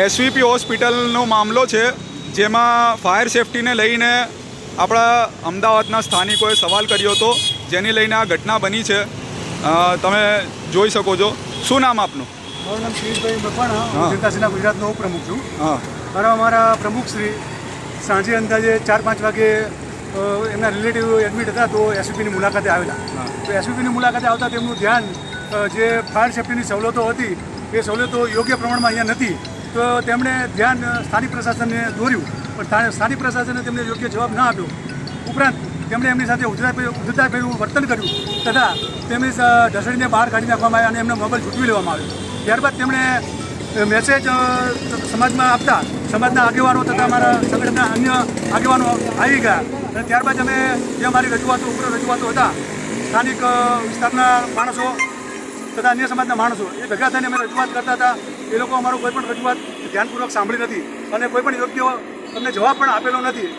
SVP હોસ્પિટલનો મામલો છે જેમાં ફાયર સેફટીને લઈને આપણા અમદાવાદના સ્થાનિકોએ સવાલ કર્યો હતો જેની લઈને આ ઘટના બની છે. તમે જોઈ શકો છો. શું નામ આપનું? મારું નામ શિરીષભાઈ મકવાણા હા. હું. જનતા સેના ગુજરાતનો ઉપપ્રમુખ છું. હા. મારા અમારા પ્રમુખ શ્રી સાંજે અંદાજે ચાર પાંચ વાગે એમના રિલેટિવ એડમિટ હતા તો એસયુપીની મુલાકાતે આવેલા. તો એસયુપીની મુલાકાતે આવતા તેમનું ધ્યાન જે ફાયર સેફ્ટીની સવલતો હતી એ સવલતો યોગ્ય પ્રમાણમાં અહીંયા નથી. તો તેમણે ધ્યાન સ્થાનિક પ્રશાસનને દોર્યું, પણ સ્થાનિક પ્રશાસને તેમને યોગ્ય જવાબ ના આપ્યો. ઉપરાંત, તેમણે એમની સાથે ઉદ્ધતા ઉદ્ધતાભેરું વર્તન કર્યું, તથા તેમની ઢસડીને બહાર કાઢી નાખવામાં આવ્યા અને એમનો મોબાઈલ છૂટવી લેવામાં આવ્યો. ત્યારબાદ તેમણે મેસેજ સમાજમાં આપતા, સમાજના આગેવાનો તથા અમારા સંગઠનના અન્ય આગેવાનો આવી ગયા. અને ત્યારબાદ અમે જે અમારી રજૂઆતો, ઉગ્ર રજૂઆતો હતા. સ્થાનિક વિસ્તારના માણસો તથા અન્ય સમાજના માણસો એ ભેગા થઈને અમે રજૂઆત કરતા હતા. એ લોકો અમારું કોઈ પણ રજૂઆત ધ્યાનપૂર્વક સાંભળી નથી અને કોઈ પણ યોગ્ય અમને જવાબ પણ આપેલો નથી.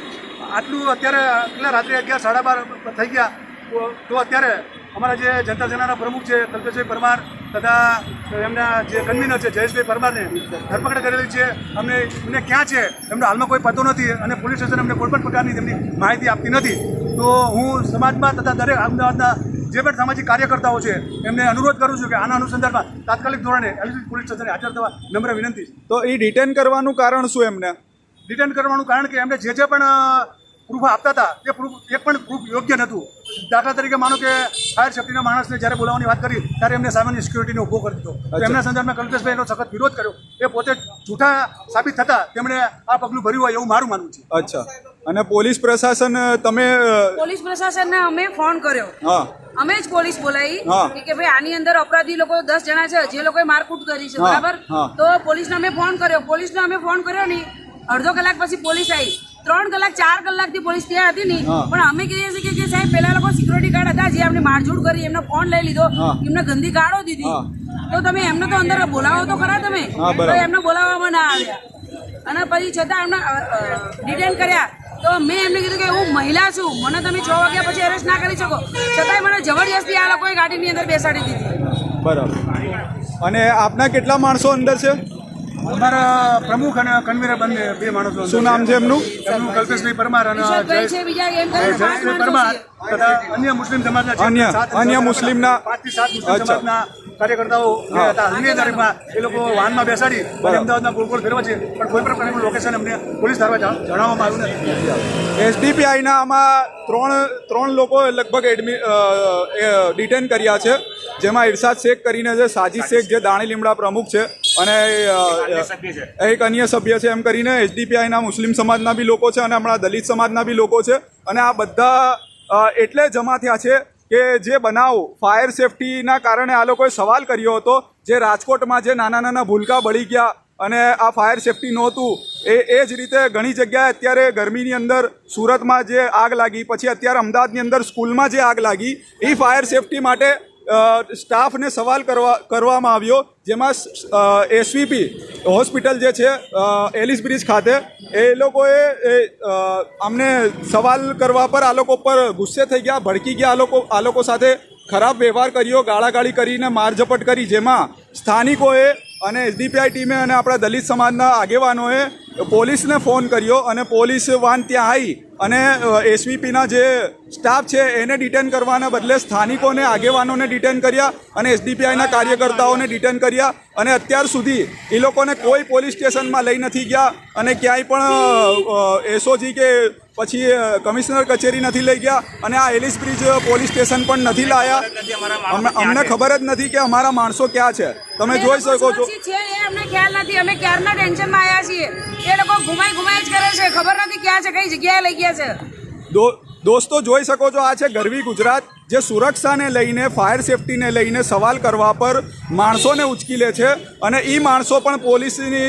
આટલું અત્યારે કેટલા રાત્રે અગિયાર સાડા બાર થઈ ગયા, તો- તો અત્યારે અમારા જે જનતા સેનાના પ્રમુખ છે, કલ્પેશભાઈ પરમાર તથા એમના જે કન્વીનર છે, જયેશભાઈ પરમારને ધરપકડ કરેલી છે. અમને એમને ક્યાં છે? એમનો હાલમાં કોઈ પતો નથી અને પોલીસ સ્ટેશન અમને કોઈ પણ પ્રકારની તેમની માહિતી આપતી નથી. તો હું સમાજમાં તથા દરેક અમદાવાદના જે પણ સામાજિક કાર્યકર્તાઓ છે એમને અનુરોધ કરું છું કે આના અનુસંધાનમાં તાત્કાલિક ધોરણે એલજી પોલીસ સ્ટેશને હાજર થવા નમ્ર વિનંતી તો એ ડિટેન કરવાનું કારણ શું એમને? રિટર્ન કરવાનું કારણ કે એમને જે જે પણ પ્રૂફ આપતા હતા એ પ્રૂફ એક પણ પ્રૂફ યોગ્ય નહોતું. દાખલા તરીકે માનો કે ફાયર સેફ્ટીના માણસને જ્યારે બોલાવવાની વાત કરી ત્યારે એમને સામાન્ય સિક્યુરિટીનો ઊભો કરી દીધો. એમના સંદર્ભમાં કલ્પેશભાઈ એનો સખત વિરોધ કર્યો. એ પોતે જૂઠા સાબિત થતા તેમણે આ પગલું ભર્યું હોય એવું મારું માનવું છે. અચ્છા. અને પોલીસ પ્રશાસન તમે પોલીસ પોલીસ પ્રશાસનને અમે ફોન કર્યો. હા. અમે જ પોલીસ બોલાવી કે ભાઈ આની અંદર અપરાધી લોકો દસ જણા છે જે લોકોએ મારકૂટ કરી છે બરાબર. તો પોલીસને અમે ફોન કર્યો. પોલીસને અમે ફોન કર્યો નહીં. અડધો કલાક પછી પોલીસ આવી ત્રણ કલાક ચાર કલાકથી પોલીસ ત્યાં હતી નહીં. પણ અમે કહીએ છીએ કે- સાહેબ પેલા લોકો સિક્યુરિટી ગાર્ડ હતા જે અમને મારઝૂડ કરી એમનો ફોન લઈ લીધો. એમને ગંદી ગાળો દીધી. તો તમે એમને તો અંદર બોલાવો તો ખરા તમે? તો એમને બોલાવવામાં ના આવ્યા. અને પછી છતાં એમને ડિટેન કર્યા. તો મેં એમને કીધું કે હું મહિલા છું. મને તમે છ વાગ્યા પછી અરેસ્ટ ના કરી શકો. છતાંય મને જબરજસ્તી આ લોકોએ ગાડીની અંદર બેસાડી દીધી. બરાબર. અને આપના કેટલા માણસો અંદર છે? અમારા પ્રમુખ અને કન્વીનર બંને બે માણસો શું નામ છે. એમનું? એમનું કલ્પેશભાઈ પરમાર અને જયેશભાઈ પરમાર તથા અન્ય મુસ્લિમ સમાજના અન્ય- અન્ય મુસ્લિમના- પાંચથી સાત મુસ્લિમ સમાજના કાર્યકર્તાઓ હતા અન્ય તારીખમાં એ લોકો વાહનમાં બેસાડી અને અમદાવાદના ગોળ ગોળ ફેરવા છે. પણ કોઈ પણ પ્રકારનું લોકેશન અમને પોલીસ દ્વારા જણાવવામાં આવ્યું નથી. એસડીપીઆઈના આમાં ત્રણ ત્રણ લોકો લગભગ એડમિ ડિટેન કર્યા છે. જેમાં ઇરશાદ શેખ કરીને છે સાજિદ શેખ જે દાણી લીમડા પ્રમુખ છે અને એક અન્ય સભ્ય છે એમ કરીને એસડીપીઆઈના મુસ્લિમ સમાજના બી લોકો છે અને હમણાં દલિત સમાજના બી લોકો છે. અને આ બધા એટલે જમા થયા છે કે જે બનાવ ફાયર સેફટીના કારણે આ લોકોએ સવાલ કર્યો હતો, જે રાજકોટમાં જે નાના નાના ભૂલકા બળી ગયા અને આ ફાયર સેફટી નહોતું, એ એ જ રીતે ઘણી જગ્યાએ અત્યારે ગરમીની અંદર સુરતમાં જે આગ લાગી, પછી અત્યારે અમદાવાદની અંદર સ્કૂલમાં જે આગ લાગી, એ ફાયર સેફટી માટે સ્ટાફને સવાલ કરવા, કરવામાં આવ્યો જેમાં એસવીપી હોસ્પિટલ જે છે એલિસ બ્રિજ ખાતે, એ લોકોએ અમને સવાલ કરવા પર આ લોકો પર ગુસ્સે થઈ ગયા, ભડકી ગયા, આ લોકો આ લોકો સાથે ખરાબ વ્યવહાર કર્યો, ગાળાગાળી કરીને મારઝપટ કરી, જેમાં સ્થાનિકોએ અને એસડીપીઆઈ ટીમે અને આપણા દલિત સમાજના આગેવાનોએ પોલીસને ફોન કર્યો અને પોલીસ વાન ત્યાં આવી અને એસવીપીના જે સ્ટાફ છે એને ડિટેન કરવાના બદલે સ્થાનિકોને આગેવાનોને ડિટેન કર્યા અને એસડીપીઆઈના કાર્યકર્તાઓને ડિટેન કર્યા અને અત્યાર સુધી એ લોકોને કોઈ પોલીસ સ્ટેશનમાં લઈ નથી ગયા અને ક્યાંય પણ એસઓજી કે પછી કમિશનર કચેરી નથી લઈ ગયા અને આ એલિસ બ્રિજ પોલીસ સ્ટેશન પણ નથી લાયા. અમને ખબર જ નથી કે અમારા માણસો ક્યાં છે. તમે જોઈ શકો છો. અમને ખ્યાલ નથી. અમે ક્યારના ટેન્શનમાં આવ્યા છીએ? એ લોકો ઘુમાઈ ઘુમાઈ જ કરે છે. ખબર નથી ક્યાં છે, કઈ જગ્યાએ લઈ ગયા છે. દોસ્તો, જોઈ શકો છો આ છે ગરવી ગુજરાત, જે સુરક્ષાને લઈને, ફાયર સેફટીને લઈને સવાલ કરવા પર માણસોને ઉચકી લે છે અને એ માણસો પણ પોલીસની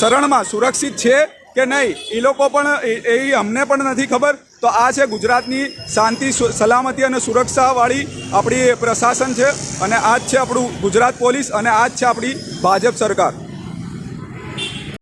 શરણમાં સુરક્ષિત છે કે નહીં? એ લોકો પણ એ અમને પણ નથી ખબર. તો આ છે ગુજરાતની શાંતિ સલામતી અને સુરક્ષાવાળી આપણી પ્રશાસન છે અને આ જ છે આપણું ગુજરાત પોલીસ અને આ જ છે આપણી ભાજપ સરકાર.